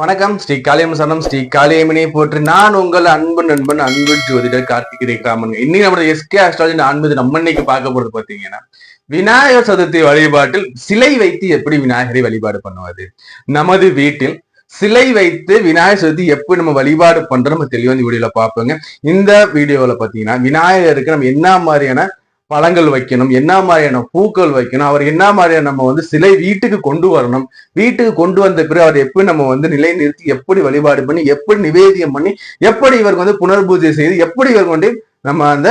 வணக்கம். ஸ்ரீ காளியம் சரணம் ஸ்ரீ காளியம்மனை போற்றி நான் உங்கள் அன்பு நண்பன் அன்பு ஜோதிடர் கார்த்திகை காமன் இன்னைக்கு நம்ம எஸ்கே அஸ்ட்ராலஜி அன்பது நம்ம இன்னைக்கு பார்க்க போறது பாத்தீங்கன்னா விநாயகர் சதுர்த்தி வழிபாட்டில் சிலை வைத்து எப்படி விநாயகரை வழிபாடு பண்ணுவது? நமது வீட்டில் சிலை வைத்து விநாயகர் சதுர்த்தி எப்படி நம்ம வழிபாடு பண்றோம்? நம்ம தெளிவா இந்த வீடியோல பார்ப்போங்க. இந்த வீடியோல பாத்தீங்கன்னா விநாயகருக்கு நம்ம என்ன மாதிரியான பழங்கள் வைக்கணும் என்ன மாதிரியான பூக்கள் வைக்கணும் அவர் என்ன மாதிரியான நம்ம வந்து சிலை வீட்டுக்கு கொண்டு வரணும் வீட்டுக்கு கொண்டு வந்த பிறகு அவர் எப்படி நம்ம வந்து நிலை நிறுத்தி எப்படி வழிபாடு பண்ணி எப்படி நிவேதியம் பண்ணி எப்படி இவருக்கு வந்து புனர்பூஜை செய்து எப்படி இவருக்கு வந்து நம்ம அந்த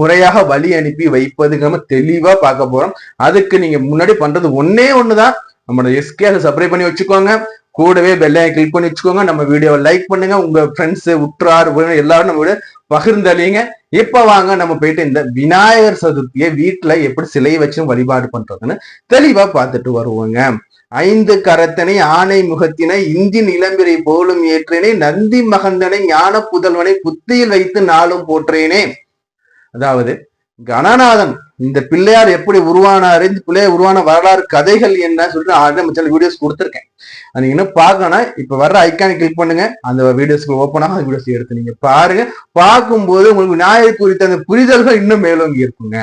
முறையாக வழி அனுப்பி வைப்பதுக்கு நம்ம தெளிவா பார்க்க போறோம். அதுக்கு நீங்க முன்னாடி பண்றது ஒன்னே ஒண்ணுதான். நம்மளோட எஸ்கே அதை சப்ஸ்கிரைப் பண்ணி வச்சுக்கோங்க. கூடவே பெல்லையை கிளிக் பண்ணி வச்சுக்கோங்க. நம்ம வீடியோவை லைக் பண்ணுங்க. உங்க ஃப்ரெண்ட்ஸ் உற்றார் எல்லாரும் நம்ம வீடியோ பகிர்ந்தளிங்க. இப்ப வாங்க நம்ம போயிட்டு இந்த விநாயகர் சதுர்த்தியை வீட்டுல எப்படி சிலை வச்சு வழிபாடு பண்றதுன்னு தெளிவா பார்த்துட்டு வருவோங்க. ஐந்து கரத்தனை ஆணை முகத்தினை இந்தி நிலம்பிரை போலும் ஏற்றேனே நந்தி மகந்தனை ஞான புதல்வனை புத்தியில் வைத்து நாளும் போற்றேனே. அதாவது கணநாதன் இந்த பிள்ளையார் எப்படி உருவானாரு இந்த பிள்ளையார் உருவான வரலாறு கதைகள் என்ன சொல்லிட்டு ஆரம்பிச்சால வீடியோஸ் கொடுத்துருக்கேன். அது நீங்க இன்னும் பார்க்கணும் இப்ப வர்ற ஐக்கானை கிளிக் பண்ணுங்க. அந்த வீடியோஸ்க்கு ஓப்பன் ஆகும் வீடியோஸ் எடுத்து நீங்க பாருங்க. பார்க்கும்போது உங்களுக்கு விநாயகர் குறித்த அந்த புரிதல்கள் இன்னும் மேலோங்கி இருக்குங்க.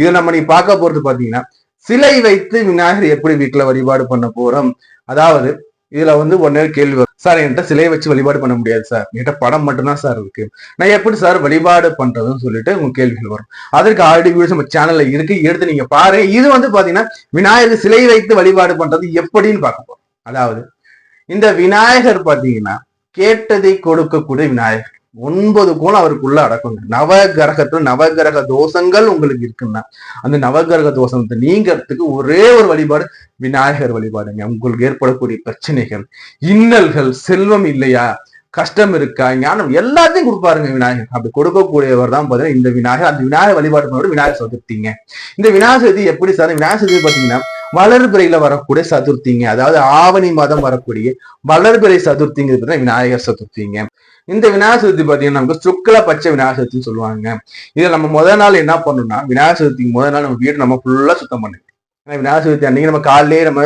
இதை நம்ம நீங்க பார்க்க போறது பாத்தீங்கன்னா சிலை வைத்து விநாயகர் எப்படி வீட்டுல வழிபாடு பண்ண போறோம்? அதாவது இதுல வந்து ஒன்னே கேள்வி வரும் சார் என்கிட்ட சிலையை வச்சு வழிபாடு பண்ண முடியாது சார். என்கிட்ட படம் மட்டும்தான் சார் இருக்கு. நான் எப்படி சார் வழிபாடு பண்றதுன்னு சொல்லிட்டு உங்க கேள்விகள் வரும். அதற்கு ஆல்ரெடி வீடியோஸ் நம்ம சேனல்ல இருக்கு. எடுத்து நீங்க பாருங்க. இது வந்து பாத்தீங்கன்னா விநாயகர் சிலை வைத்து வழிபாடு பண்றது எப்படின்னு பார்க்க போறோம். அதாவது இந்த விநாயகர் பாத்தீங்கன்னா கேட்டதை கொடுக்கக்கூடிய விநாயகர். ஒன்பது கோணம் அவருக்குள்ள அடக்குங்க நவகிரகத்துல நவகிரக தோஷங்கள் உங்களுக்கு இருக்குன்னா அந்த நவகிரக தோஷத்தை நீங்கிறதுக்கு ஒரே ஒரு வழிபாடு விநாயகர் வழிபாடுங்க. உங்களுக்கு ஏற்படக்கூடிய பிரச்சனைகள் இன்னல்கள் செல்வம் இல்லையா கஷ்டம் இருக்கா ஞானம் எல்லாத்தையும் கொடுப்பாருங்க விநாயகர். அப்படி கொடுக்கக்கூடியவர் தான் பாத்தீங்கன்னா இந்த விநாயகர். அந்த விநாயகர் வழிபாடு பண்ண விநாயகர் சதுர்த்திங்க. இந்த விநாயகர் சதுர்த்தி எப்படி சார்? விநாயகர் சதுர்த்தி பாத்தீங்கன்னா வளர்பிறையில வரக்கூடிய சதுர்த்திங்க. அதாவது ஆவணி மாதம் வரக்கூடிய வளர்பிறை சதுர்த்திங்கிறது பார்த்தீங்கன்னா விநாயகர் சதுர்த்திங்க. இந்த விநாயகர் சதுர்த்தி பார்த்தீங்கன்னா நமக்கு சுக்கல பச்சை விநாயகர் சதுர்த்தின்னு சொல்லுவாங்க. இதை நம்ம முதல் நாள் என்ன பண்ணணும்னா விநாயகர் சதுர்த்திக்கு முதல் நாள் நம்ம வீடு நம்ம ஃபுல்லா சுத்தம் பண்ணுங்க ஏன்னா விநாயகர் சதுர்த்தி அன்னைக்கு நம்ம காலையிலே நம்ம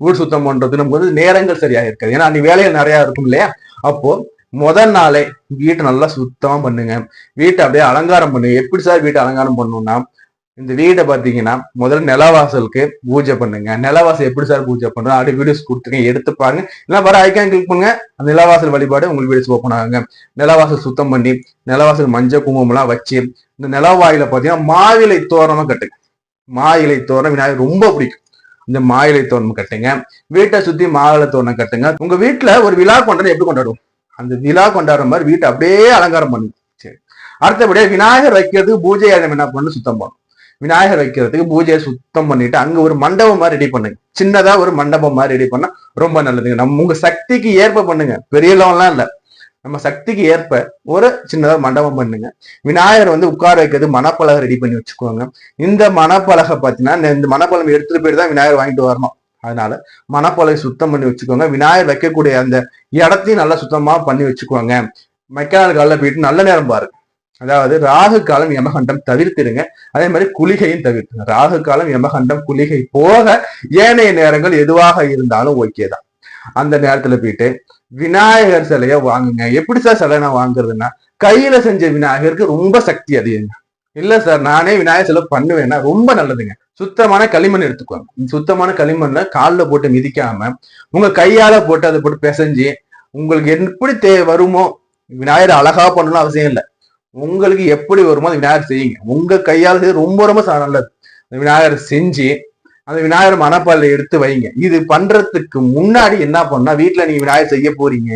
வீடு சுத்தம் பண்றது நமக்கு வந்து நேரங்கள் சரியா இருக்காது ஏன்னா அன்னைக்கு வேலைகள் நிறைய இருக்கும் இல்லையா? அப்போ முதல் நாளே வீட்டை நல்லா சுத்தமா பண்ணுங்க. வீட்டை அப்படியே அலங்காரம் பண்ணுங்க. எப்படி சார் வீட்டை அலங்காரம் பண்ணணும்னா இந்த வீடை பாத்தீங்கன்னா முதல்ல நிலவாசலுக்கு பூஜை பண்ணுங்க. நிலவாசல் எப்படி சார் பூஜை பண்றோம் அப்படி வீடியோஸ் கொடுத்துருக்கேன். எடுத்து பாருங்க. இல்லை வர ஐக்கான் கிளிக் பண்ணுங்க. அந்த நிலவாசல் வழிபாடு உங்களுக்கு வீடியோஸ் ஓப்பன் ஆகுங்க. நிலவாசல் சுத்தம் பண்ணி நிலவாசல் மஞ்சள் குங்குமம் எல்லாம் வச்சு இந்த நிலவாயில பாத்தீங்கன்னா மாவிலை தோரணமா கட்டுங்க. மாயிலை தோரணம் விநாயகர் ரொம்ப பிடிக்கும். இந்த மாயிலை தோரணம் கட்டுங்க. வீட்டை சுத்தி மாவிலை தோரணம் கட்டுங்க. உங்க வீட்டுல ஒரு விழா கொண்டாட எப்படி கொண்டாடுவோம்? அந்த விழா கொண்டாடுற மாதிரி வீட்டை அப்படியே அலங்காரம் பண்ணுங்க. சரி. அடுத்தபடியா விநாயகர் வைக்கிறதுக்கு பூஜை இடம் என்ன பண்ணு சுத்தம் பண்ணும் விநாயகர் வைக்கிறதுக்கு பூஜையை சுத்தம் பண்ணிட்டு அங்க ஒரு மண்டபம் மாதிரி ரெடி பண்ணுங்க சின்னதா ஒரு மண்டபம் மாதிரி ரெடி பண்ணா ரொம்ப நல்லதுங்க. நம்ம உங்க சக்திக்கு ஏற்ப பண்ணுங்க. பெரிய லெவல்லாம் இல்ல. நம்ம சக்திக்கு ஏற்ப ஒரு சின்னதா மண்டபம் பண்ணுங்க. விநாயகர் வந்து உட்கார வைக்கிறது மணப்பலகை ரெடி பண்ணி வச்சுக்கோங்க. இந்த மணப்பலகை பார்த்தீங்கன்னா இந்த மணப்பழம் எடுத்துட்டு போயிட்டு தான் விநாயகர் வாங்கிட்டு வரணும். அதனால மணப்பலகை சுத்தம் பண்ணி வச்சுக்கோங்க. விநாயகர் வைக்கக்கூடிய அந்த இடத்தையும் நல்லா சுத்தமா பண்ணி வச்சுக்கோங்க. மெக்கானிக் காலில் போயிட்டு நல்ல நேரம் பாருங்க. அதாவது ராகு காலம் யமகண்டம் தவிர்த்திருங்க அதே மாதிரி குளிகையும் தவிர்த்துங்க. ராகு காலம் யமகண்டம் குளிகை போக ஏனைய நேரங்கள் எதுவாக இருந்தாலும் ஓகே தான். அந்த நேரத்துல போயிட்டு விநாயகர் சிலைய வாங்குங்க. எப்படி சார் சிலை நான் வாங்குறதுன்னா கையில செஞ்ச விநாயகருக்கு ரொம்ப சக்தி அதிகங்க. இல்ல சார் நானே விநாயகர் சிலை பண்ணுவேன்னா ரொம்ப நல்லதுங்க. சுத்தமான களிமண் எடுத்துக்கோங்க. சுத்தமான களிமண்ணை காலில் போட்டு மிதிக்காம உங்க கையால போட்டு அதை போட்டு பிசைஞ்சு உங்களுக்கு எப்படி தே வருமோ விநாயகர் அழகா பண்ணணும் அவசியம் இல்லை. உங்களுக்கு எப்படி வருமோ அந்த விநாயகர் செய்யுங்க உங்க கையால் செய்ய ரொம்ப ரொம்ப ச- நல்லது. அந்த விநாயகர் செஞ்சு அந்த விநாயகர் மணப்பால எடுத்து வைங்க. இது பண்றதுக்கு முன்னாடி என்ன பண்ணா வீட்டுல நீங்க விநாயகர் செய்ய போறீங்க.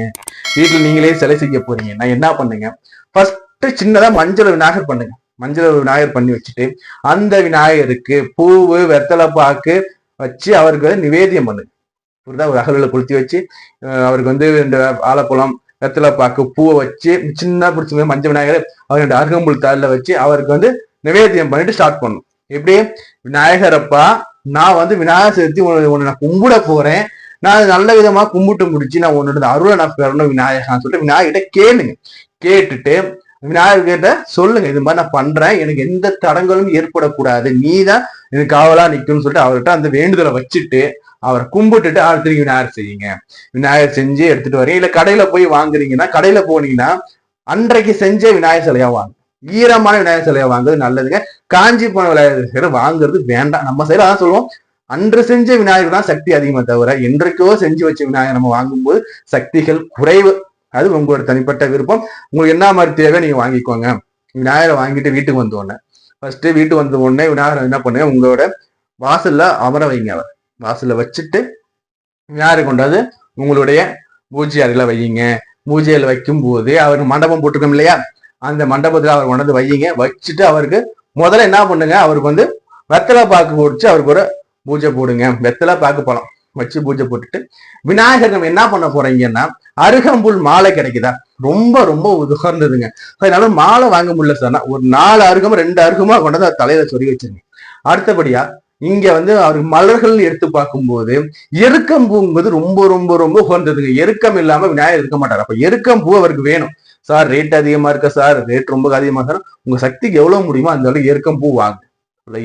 வீட்டுல நீங்களே சிலை செய்ய போறீங்க. நான் என்ன பண்ணுங்க? ஃபர்ஸ்ட் சின்னதா மஞ்சள் விநாயகர் பண்ணுங்க. மஞ்சள் விநாயகர் பண்ணி வச்சுட்டு அந்த விநாயகருக்கு பூவு வெத்தலை பாக்கு வச்சு அவருக்கு நிவேதியம் பண்ணுங்க. புரியுதா? ஒரு அகலில் கொளுத்தி வச்சு அவருக்கு வந்து இந்த வாழைப்பழம் வெத்தலை பாக்கு பூவை வச்சு சின்ன பிடிச்ச மஞ்சள் விநாயகர் அவருடைய அருகம்புல் தாளில் வச்சு அவருக்கு வந்து நிவேதியம் பண்ணிட்டு ஸ்டார்ட் பண்ணும் எப்படி? விநாயகரப்பா நான் வந்து விநாயகர் சதுர்த்தி உன்னை உன்னை நான் கும்பிட போறேன். நான் நல்ல விதமா கும்பிட்டு முடிச்சு நான் உன்னோட அருளை நான் பெறணும் விநாயகான்னு சொல்லிட்டு விநாயகிட்ட கேளுங்க. கேட்டுட்டு விநாயகர்கிட்ட சொல்லுங்க இது மாதிரி நான் பண்றேன். எனக்கு எந்த தடங்களும் ஏற்படக்கூடாது. நீ தான் எனக்கு காவலா நிக்கணும்னு சொல்லிட்டு அவர்கிட்ட அந்த வேண்டுதலை வச்சுட்டு அவரை கும்பிட்டுட்டு அடுத்து விநாயகர் செய்யுங்க. விநாயகர் செஞ்சு எடுத்துட்டு வரீங்க. இல்ல கடையில போய் வாங்குறீங்கன்னா கடையில போனீங்கன்னா அன்றைக்கு செஞ்ச விநாயகர் சிலையா வாங்க. ஈரமான விநாயகர் சிலையா வாங்குறது நல்லதுங்க. காஞ்சி போன விநாயகர் சிலை வாங்குறது வேண்டாம். நம்ம சைடு அதான் சொல்லுவோம். அன்று செஞ்ச விநாயகர் தான் சக்தி அதிகமாக தவிர என்றைக்கோ செஞ்சு வச்ச விநாயகர் நம்ம வாங்கும்போது சக்திகள் குறைவு. அது உங்களோட தனிப்பட்ட விருப்பம். உங்களுக்கு என்ன மாதிரி தேவை நீங்க வாங்கிக்கோங்க. விநாயகரை வாங்கிட்டு வீட்டுக்கு வந்த உடனே ஃபர்ஸ்ட் வீட்டுக்கு வந்த உடனே விநாயகர் என்ன பண்ணுங்க? உங்களோட வாசல்ல அமர வைங்க அவர். வாசல்ல வச்சுட்டு யாரு கொண்டாந்து உங்களுடைய பூஜை அறையில வையுங்க. பூஜையில வைக்கும் போது அவர் மண்டபம் போட்டிருக்கோம் இல்லையா? அந்த மண்டபத்தில் அவர் கொண்டாந்து வையுங்க. வச்சுட்டு அவருக்கு முதல்ல என்ன பண்ணுங்க? அவருக்கு வந்து வெத்தலை பாக்கு போடிச்சு அவருக்கு ஒரு பூஜை போடுங்க. வெத்தலை பாக்கு பழம் வச்சு பூஜை போட்டுட்டு விநாயகர் என்ன பண்ண போறீங்கன்னா அருகம்புல் மாலை கிடைக்குதா? ரொம்ப ரொம்ப உகர்ந்ததுங்க அதனால மாலை வாங்க முடியல சார். ஒரு நாலு அருகமும் ரெண்டு அருகமா கொண்டாந்து தலையில சொல்லி வச்சிருங்க. அடுத்தபடியா இங்க வந்து அவர் மலர்கள் எடுத்து பார்க்கும்போது எருக்கம் பூங்கும்போது ரொம்ப ரொம்ப ரொம்ப உகந்ததுங்க. எருக்கம் இல்லாம விநாயகர் இருக்க மாட்டார். அப்ப எருக்கம் பூ அவருக்கு வேணும். சார் ரேட் அதிகமா இருக்க சார்? ரேட் ரொம்ப அதிகமா சார் உங்க சக்திக்கு எவ்வளவு முடியுமோ அந்த அளவுக்கு எருக்கம் பூ வாங்க.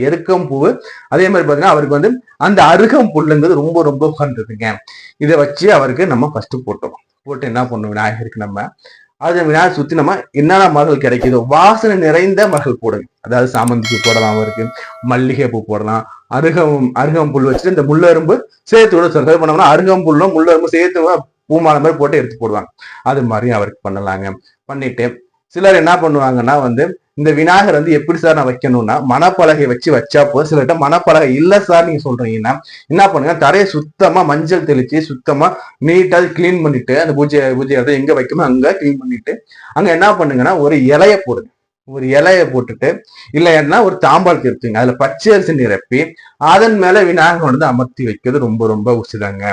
எருக்கம் பூ அதே மாதிரி பாத்தீங்கன்னா அவருக்கு வந்து அந்த அருகம் புல்லுங்கிறது ரொம்ப ரொம்ப உகந்ததுங்க. இதை வச்சு அவருக்கு நம்ம ஃபர்ஸ்ட் போட்டோம் போட்டு என்ன பண்ணும் விநாயகருக்கு நம்ம அது விநாயகர் சுத்தி நம்ம என்னென்ன மகள் கிடைக்குதோ வாசனை நிறைந்த மகள் போடுங்க அதாவது சாமந்தி பூ போடலாம் அவருக்கு மல்லிகை பூ போடலாம் அருகம் அருகம் புல் வச்சுட்டு இந்த முள்ளரும்பு சேர்த்து விட சொல்ல பண்ணோம்னா அருகம் புல்லும் முள்ளரும்பு சேர்த்து பூமாலை மாதிரி போட்டு எடுத்து போடுவாங்க. அது மாதிரி அவருக்கு பண்ணலாங்க. பண்ணிட்டு சிலர் என்ன பண்ணுவாங்கன்னா வந்து இந்த விநாயகர் வந்து எப்படி சார் நான் வைக்கணும்னா மணப்பலகை வச்சு வச்சா போதும். சிலர்கிட்ட மணப்பலகை இல்லை சார் நீங்க சொல்றீங்கன்னா என்ன பண்ணுங்க தரையை சுத்தமா மஞ்சள் தெளிச்சு சுத்தமா நீட்டா கிளீன் பண்ணிட்டு அந்த பூஜை பூஜை இடத்த எங்க வைக்கணும் அங்க கிளீன் பண்ணிட்டு அங்க என்ன பண்ணுங்கன்னா ஒரு இலைய போடுங்க. ஒரு இலைய போட்டுட்டு இல்லைன்னா ஒரு தாம்பால் எடுத்துங்க அதுல பச்சை அரிசி நிரப்பி அதன் மேல விநாயகர் வந்து அமர்த்தி வைக்கிறது ரொம்ப ரொம்ப உசிதங்க.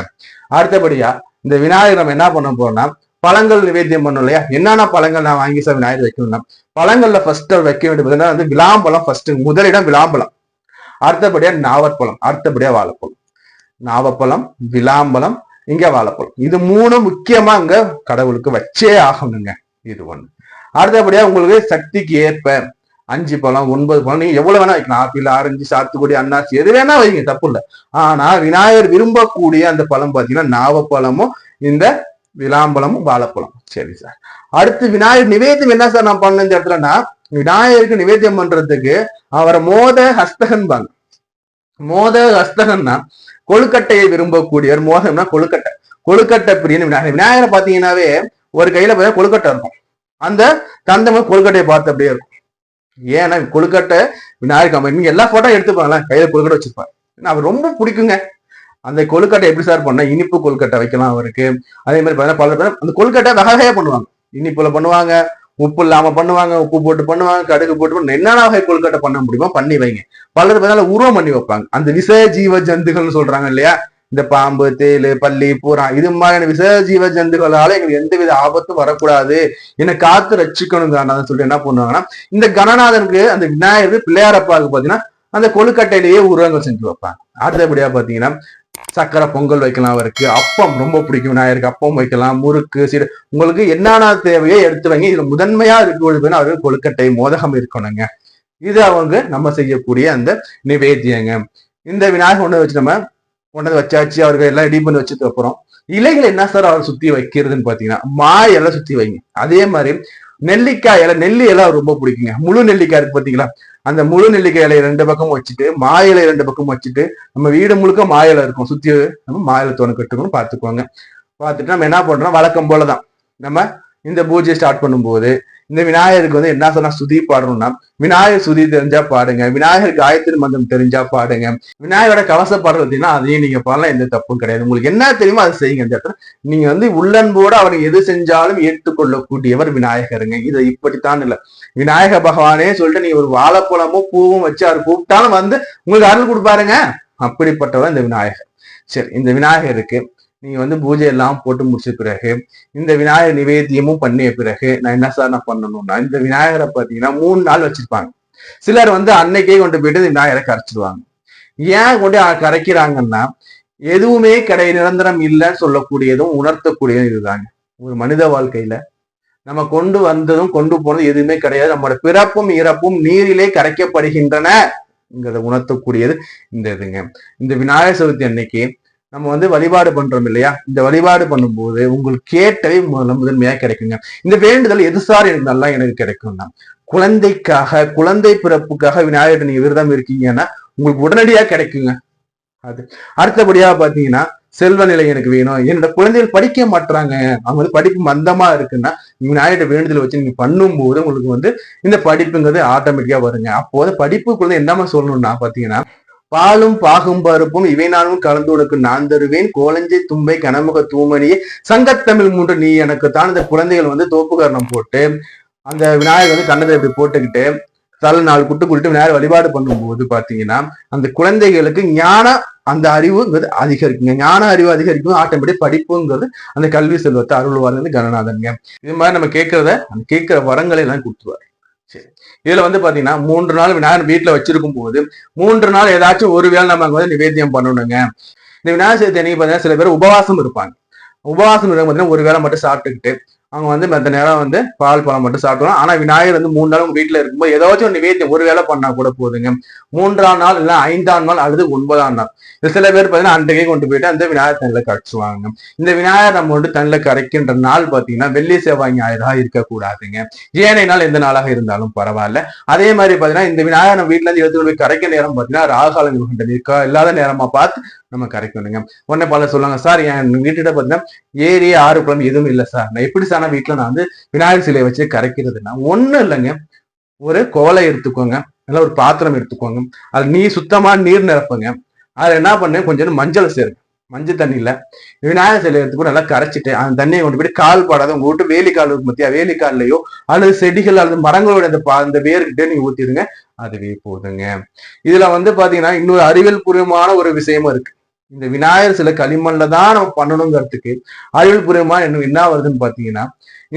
அடுத்தபடியா இந்த விநாயகர் நம்ம என்ன பண்ண போறோம்னா பழங்கள் நிவேத்தியம் பண்ணும் இல்லையா? என்னென்ன பழங்கள் நான் வாங்கி சார் விநாயகர் வைக்கணும்னா பழங்கள்ல ஃபர்ஸ்ட் வைக்க வேண்டியது வந்து விளாம்பழம் ஃபர்ஸ்ட் முதலிடம் விளாம்பழம். அடுத்தபடியா நாவற்பழம் அடுத்தபடியா வாழைப்பழம். நாவப்பழம் விளாம்பழம் இங்க வாழைப்பழம். இது மூணு முக்கியமா அங்க கடவுளுக்கு வச்சே ஆகணுங்க. இது ஒண்ணு. அடுத்தபடியா உங்களுக்கு சக்திக்கு ஏற்ப அஞ்சு பழம் ஒன்பது பழம் நீங்க எவ்வளவு வேணா வைக்கலாம். ஆப்பிள் ஆரஞ்சு சாத்துக்குடி அண்ணாச்சி எது வேணா வைங்க தப்பு இல்லை. ஆனா விநாயகர் விரும்பக்கூடிய அந்த பழம் பாத்தீங்கன்னா நாவப்பழமும் இந்த விளாம்பழமும் வாழைப்பழம் சரி சார். அடுத்து விநாயகர் நிவேத்தியம் என்ன சார் நான் பண்ண இந்த இடத்துலனா விநாயகருக்கு நிவேத்தியம் பண்றதுக்கு அவரை மோத ஹஸ்தகன்பாங்க மோத ஹஸ்தகன்னா கொழுக்கட்டையை விரும்பக்கூடியவர். மோதம்னா கொழுக்கட்டை. கொழுக்கட்டை பிரியன் விநாயகர். விநாயகரை பாத்தீங்கன்னாவே ஒரு கையில பார்த்தா கொழுக்கட்டை இருக்கும். அந்த தந்தம கொழுக்கட்டையை பார்த்து அப்படியே இருக்கும். ஏன்னா கொழுக்கட்டை விநாயகர் கம்பெனி எல்லா போட்டோ எடுத்துப்பாங்களா கையில கொழுக்கட்டை வச்சிருப்பாங்க அவர் ரொம்ப பிடிக்குங்க. அந்த கொழுக்கட்டை எப்படி சார் பண்ண? இனிப்பு கொழுக்கட்டை வைக்கலாம் அவருக்கு. அதே மாதிரி பார்த்தீங்கன்னா பல பேர் அந்த கொழுக்கட்டை வகை வகையா பண்ணுவாங்க. இனிப்புல பண்ணுவாங்க உப்பு இல்லாம பண்ணுவாங்க உப்பு போட்டு பண்ணுவாங்க கடுகு போட்டு பண்ண என்னென்ன வகை கொழுக்கட்டை பண்ண முடியுமோ பண்ணி வைங்க. பலர் பார்த்தீங்கன்னா உருவம் பண்ணி வைப்பாங்க. அந்த விச ஜீவ ஜந்துகள்னு சொல்றாங்க இல்லையா? இந்த பாம்பு தேளு பள்ளி பூரா இது மாதிரியான விச ஜீவ ஜந்துகளால எங்களுக்கு எந்த வித ஆபத்தும் வரக்கூடாது. என்னை காத்து ரட்சிக்கணும் சொல்லிட்டு என்ன பண்ணுவாங்கன்னா இந்த கணநாதனுக்கு அந்த விநாயகர் பிள்ளையாரப்பாவுக்கு பாத்தீங்கன்னா அந்த கொழுக்கட்டையிலேயே உருவங்கள் செஞ்சு வைப்பாங்க. அடுத்தபடியா பாத்தீங்கன்னா சக்கரை பொங்கல் வைக்கலாம் அவருக்கு அப்பம் ரொம்ப பிடிக்கும் விநாயகருக்கு அப்பம் வைக்கலாம் முறுக்கு சீடு. உங்களுக்கு என்னென்ன தேவையோ எடுத்து வைங்க இதுல முதன்மையா இருக்கிறது அவருக்கு கொழுக்கட்டை மோதகம் இருக்கணுங்க. இது அவங்க நம்ம செய்யக்கூடிய அந்த நிவேத்தியங்க. இந்த விநாயகர் ஒண்ணு வச்சு நம்ம கொண்டு வச்சாச்சு அவர்கள் எல்லாம் ரெடி பண்ணி வச்சதுக்கு அப்புறம் இலைகள் என்ன சார் அவர் சுத்தி வைக்கிறதுன்னு பாத்தீங்கன்னா மா இலை சுத்தி வைங்க. அதே மாதிரி நெல்லிக்காய் இலை நெல்லி இலை ரொம்ப பிடிக்குங்க. முழு நெல்லிக்காய் இருக்கு பாத்தீங்களா? அந்த முழு நெல்லிக்காய் இலையை ரெண்டு பக்கமும் வச்சுட்டு மா இலை ரெண்டு பக்கமும் வச்சுட்டு நம்ம வீடு முழுக்க மா இலை இருக்கும். சுத்தி நம்ம மா இலை தோணு கட்டுக்கணும் பார்த்துக்கோங்க பார்த்துட்டு நம்ம என்ன பண்றோம்? வழக்கம் போலதான். நம்ம இந்த பூஜையை ஸ்டார்ட் பண்ணும்போது இந்த விநாயகருக்கு வந்து என்ன சொன்னா சுதி பாடணும்னா விநாயகர் சுதி தெரிஞ்சா பாடுங்க விநாயகர் காயத்ரி மந்திரம் தெரிஞ்சா பாடுங்க. விநாயகரோட கவச பாடல் அதையும் நீங்க பாடலாம் எந்த தப்பும் கிடையாது. உங்களுக்கு என்ன தெரியுமோ அதை செய்யுங்க. இந்த இடத்துல நீங்க வந்து உள்ளன்போடு அவர் எது செஞ்சாலும் ஏற்றுக்கொள்ளக்கூடியவர் விநாயகருங்க. இது இப்படித்தான் இல்ல. விநாயக பகவானே சொல்லிட்டு நீங்க ஒரு வாழைப்பழமும் பூவும் வச்சு அவர் கூப்பிட்டாலும் வந்து உங்களுக்கு அருள் கொடுப்பாருங்க. அப்படிப்பட்டவர் இந்த விநாயகர். சரி இந்த விநாயகருக்கு நீங்க வந்து பூஜை எல்லாம் போட்டு முடிச்ச பிறகு இந்த விநாயகர் நிவேத்தியமும் பண்ணிய பிறகு நான் என்ன சார் நான் பண்ணணும்னா இந்த விநாயகரை பார்த்தீங்கன்னா மூணு நாள் வச்சிருப்பாங்க. சிலர் வந்து அன்னைக்கே கொண்டு போயிட்டு விநாயகரை கரைச்சிடுவாங்க ஏன் கொண்டு கரைக்கிறாங்கன்னா எதுவுமே கடை நிரந்தரம் இல்லைன்னு சொல்லக்கூடியதும் உணர்த்தக்கூடியதும் இதுதாங்க. ஒரு மனித வாழ்க்கையில நம்ம கொண்டு வந்ததும் கொண்டு போனதும் எதுவுமே கிடையாது. நம்மளோட பிறப்பும் இறப்பும் நீரிலே கரைக்கப்படுகின்றன. உணர்த்தக்கூடியது இந்த இதுங்க. இந்த விநாயகர் சதுர்த்தி அன்னைக்கு நம்ம வந்து வழிபாடு பண்றோம் இல்லையா? இந்த வழிபாடு பண்ணும்போது உங்களுக்கு கேட்டவை முதல்ல முதன்மையா கிடைக்குங்க. இந்த வேண்டுதல் எது சார் எனக்கு எனக்கு கிடைக்கும்னா குழந்தைக்காக குழந்தை பிறப்புக்காக விநாயகர் நீங்க விரதம் இருக்கீங்கன்னா உங்களுக்கு உடனடியா கிடைக்குங்க. அது. அடுத்தபடியா பாத்தீங்கன்னா செல்வ நிலை எனக்கு வேணும். என்னோட குழந்தைகள் படிக்க மாட்டாங்க அவங்க வந்து படிப்பு மந்தமா இருக்குன்னா விநாயகர் வேண்டுதல் வச்சு நீங்க பண்ணும்போது உங்களுக்கு வந்து இந்த படிப்புங்கிறது ஆட்டோமேட்டிக்கா வருங்க. அப்போது படிப்புக்குள்ள என்னமா சொல்லணும்னா பாத்தீங்கன்னா பாலும் பாகும் பருப்பும் இவை நானும் கலந்து உனக்கு நான் தருவேன். கோலஞ்சை தும்பை கனமுக தூமணியே சங்கத்தமிழ் மூன்று நீ எனக்கு தான். இந்த குழந்தைகள் வந்து தோப்புகரணம் போட்டு அந்த விநாயகர் வந்து கண்ணத்தை இப்படி போட்டுக்கிட்டு தலை நாலு குட்டு குட்டு விநாயகர் வழிபாடு பண்ணும்போது பாத்தீங்கன்னா அந்த குழந்தைகளுக்கு ஞான அந்த அறிவுங்கிறது அதிகரிக்குங்க. ஞான அறிவு அதிகரிக்கும். ஆட்டோமேட்டிக் படிப்புங்கிறது அந்த கல்வி செல்வத்தை அருள்வாருங்கிறது கணநாதன்ங்க இது மாதிரி நம்ம கேட்கறத அந்த கேட்கிற வரங்களை எல்லாம் கொடுத்துருவாரு. சரி. இதுல வந்து பாத்தீங்கன்னா மூன்று நாள் விநாயகர் வீட்டுல வச்சிருக்கும் போது மூன்று நாள் ஏதாச்சும் ஒரு வேளை நம்ம அங்க வந்து நிவேத்தியம் பண்ணணுங்க. இந்த விநாயகர் சதுர்த்தி அன்னைக்கு பாத்தீங்கன்னா சில பேர் உபவாசம் இருப்பாங்க. உபவாசம் இருக்க பாத்தீங்கன்னா ஒரு வேளை மட்டும் சாப்பிட்டுக்கிட்டு அவங்க வந்து மற்ற நேரம் வந்து பால் பழம் மட்டும் சாப்பிடலாம். ஆனா விநாயகர் வந்து மூணு நாள் உங்க வீட்டுல இருக்கும்போது ஏதாச்சும் ஒரு நிவேத்தியம் ஒரு வேளை பண்ணா கூட போதுங்க. மூன்றாம் நாள் இல்ல ஐந்தாம் நாள் அல்லது ஒன்பதாம் நாள். இது சில பேர் பாத்தீங்கன்னா அன்றைக்கே கொண்டு போயிட்டு அந்த விநாயகர் தண்ணில கரைச்சுவாங்க. இந்த விநாயகர் நம்ம வந்து தண்ணில கரைக்கின்ற நாள் பாத்தீங்கன்னா வெள்ளி செவ்வாய் ஞாயிறாக இருக்கக்கூடாதுங்க. ஏனைய நாள் எந்த நாளாக இருந்தாலும் பரவாயில்ல. அதே மாதிரி பாத்தீங்கன்னா இந்த விநாயகர் நம்ம வீட்டுல இருந்து போய் கரைக்க நேரம் பாத்தீங்கன்னா ராகாலம் கொண்ட இருக்கா இல்லாத நேரமா பார்த்து நம்ம கரைக்கணுங்க உடனே பல சொல்லுவாங்க சார் என் வீட்டுட பார்த்தீங்கன்னா ஏரி ஆறு குளம் எதுவும் இல்லை சார். நான் எப்படி சார் நான் வீட்டில் நான் வந்து விநாயகர் சிலையை வச்சு கரைக்கிறதுனா ஒன்றும் இல்லைங்க. ஒரு கோலை எடுத்துக்கோங்க. இல்ல ஒரு பாத்திரம் எடுத்துக்கோங்க. அது நீர் சுத்தமாக நீர் நிரப்புங்க. அதில் என்ன பண்ணு கொஞ்சம் மஞ்சள் சேருங்க. மஞ்சள் தண்ணியில. விநாயகர் சிலை எடுத்துக்கூட நல்லா கரைச்சிட்டு அந்த தண்ணியை கொண்டு போய் கால் பாடாத உங்க வீட்டு வேலிக்கால் இருக்கும் பத்தியா வேலிக்கால்லையோ அல்லது செடிகள் அல்லது மரங்களோட அந்த அந்த வேர்கிட்ட நீங்க ஊத்திடுங்க. அதுவே போதுங்க. இதுல வந்து பாத்தீங்கன்னா இன்னொரு அறிவியல் பூர்வமான ஒரு விஷயமும் இருக்கு. இந்த விநாயகர் சில களிமண்ல தான் நம்ம பண்ணணுங்கிறதுக்கு அறிவியல் பூர்வமா என்ன என்ன வருதுன்னு பாத்தீங்கன்னா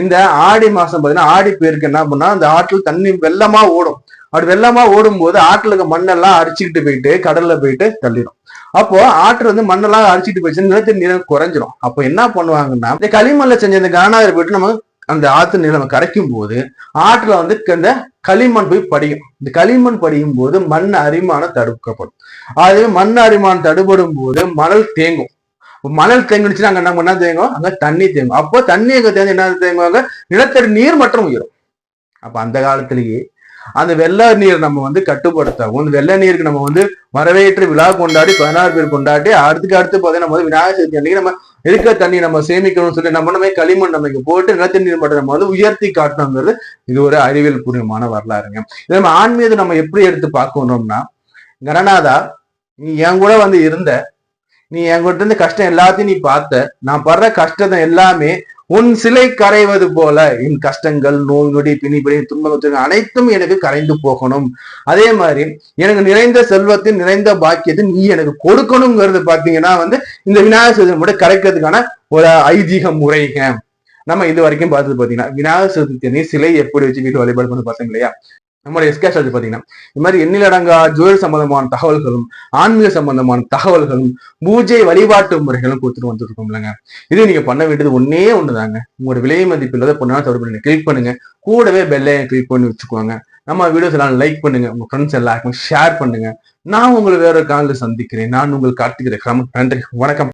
இந்த ஆடி மாசம் பாத்தீங்கன்னா ஆடி பேருக்கு என்ன பண்ணா அந்த ஆற்றில் தண்ணி வெள்ளமா ஓடும். அப்படி வெள்ளமா ஓடும் போது ஆற்றுல இருக்க மண்ணெல்லாம் அரிச்சுக்கிட்டு போயிட்டு கடல்ல போயிட்டு தள்ளிடும். அப்போ ஆற்று வந்து மண்ணெல்லாம் அரிச்சிட்டு போயிடுச்சு நிலத்தடி நீரம் குறைஞ்சிரும். அப்போ என்ன பண்ணுவாங்கன்னா இந்த களிமண்ல செஞ்ச இந்த கனநாயகர் போயிட்டு நம்ம அந்த ஆற்று நீரை நம்ம கரைக்கும் போது ஆற்றுல வந்து இந்த களிமண் போய் படியும். இந்த களிமண் படியும் போது மண் அரிமானம் தடுக்கப்படும். அதுவே மண் அரிமானம் தடுபடும் போது மணல் தேங்கும். மணல் தேங்குனுச்சுன்னா அங்க என்ன பண்ணா தேங்கும்? அங்க தண்ணி தேங்கும். அப்போ தண்ணி அங்க தேங்க என்ன தேங்குவாங்க? நிலத்தடி நீர் மற்றும் உயரும். அப்ப அந்த காலத்திலேயே அந்த வெள்ள நீர் நம்ம வந்து கட்டுப்படுத்தவும் இந்த வெள்ள நீருக்கு நம்ம வந்து வரவேற்று விழா கொண்டாடி பதினாறு பேர் கொண்டாடி அடுத்துக்கு அடுத்து பார்த்தீங்கன்னா நம்ம வந்து விநாயகர் சதுர்த்தி அன்னைக்கு நம்ம இருக்க தண்ணி நம்ம சேமிக்கணும்னு சொல்லி நம்ம நம்ம களிமண் நம்ம போட்டு நிலத்தடி நீர் மட்டும் நம்ம வந்து உயர்த்தி காட்டணுங்கிறது இது ஒரு அறிவியல் பூர்வமான வரலாறுங்க. இது நம்ம ஆன்மீகத்தை நம்ம எப்படி எடுத்து பார்க்கணும்னா கணநாதா நீ என் கூட வந்து இருந்த நீ என்கிட்ட இருந்து கஷ்டம் எல்லாத்தையும் நீ பார்த்த நான் படுற கஷ்டத்தை எல்லாமே உன் சிலை கரைவது போல என் கஷ்டங்கள் நோய் நொடி பிணிப்பிடி துன்பங்கள் அனைத்தும் எனக்கு கரைந்து போகணும். அதே மாதிரி எனக்கு நிறைந்த செல்வத்தின் நிறைந்த பாக்கியத்தை நீ எனக்கு கொடுக்கணுங்கிறது பாத்தீங்கன்னா வந்து இந்த விநாயகர் சதுர்த்தி மட்டும் கரைக்கிறதுக்கான ஒரு ஐதீக முறைங்க. நம்ம இது வரைக்கும் பார்த்தது பாத்தீங்கன்னா விநாயகர் சதுர்த்தி சிலை எப்படி வச்சு வீட்டு வழிபாடு பண்ணி பார்த்தோம் இல்லையா? நம்மளுடைய எஸ்கேஷ் பாத்தீங்கன்னா இது மாதிரி எண்ணிலடங்கா ஜுவல் சம்பந்தமான தகவல்களும் ஆன்மீக சம்பந்தமான தகவல்களும் பூஜை வழிபாட்டு முறைகளும் கொடுத்துட்டு வந்துருக்கோம் இல்லைங்க. இது நீங்க பண்ண வேண்டியது ஒன்னே ஒண்ணுதாங்க. உங்களோட விலை மதிப்பு இல்லாத பொண்ணா தொடர்பு பண்ணி கிளிக் பண்ணுங்க. கூடவே பெல்லையை கிளிக் பண்ணி வச்சுக்கோங்க. நம்ம வீடியோஸ் எல்லாம் லைக் பண்ணுங்க. உங்க ஃப்ரெண்ட்ஸ் எல்லாருக்கும் ஷேர் பண்ணுங்க. நான் உங்களை வேற காலில் சந்திக்கிறேன். நான் உங்களுக்கு கார்த்திகிற கிராம நன்றி. வணக்கம்.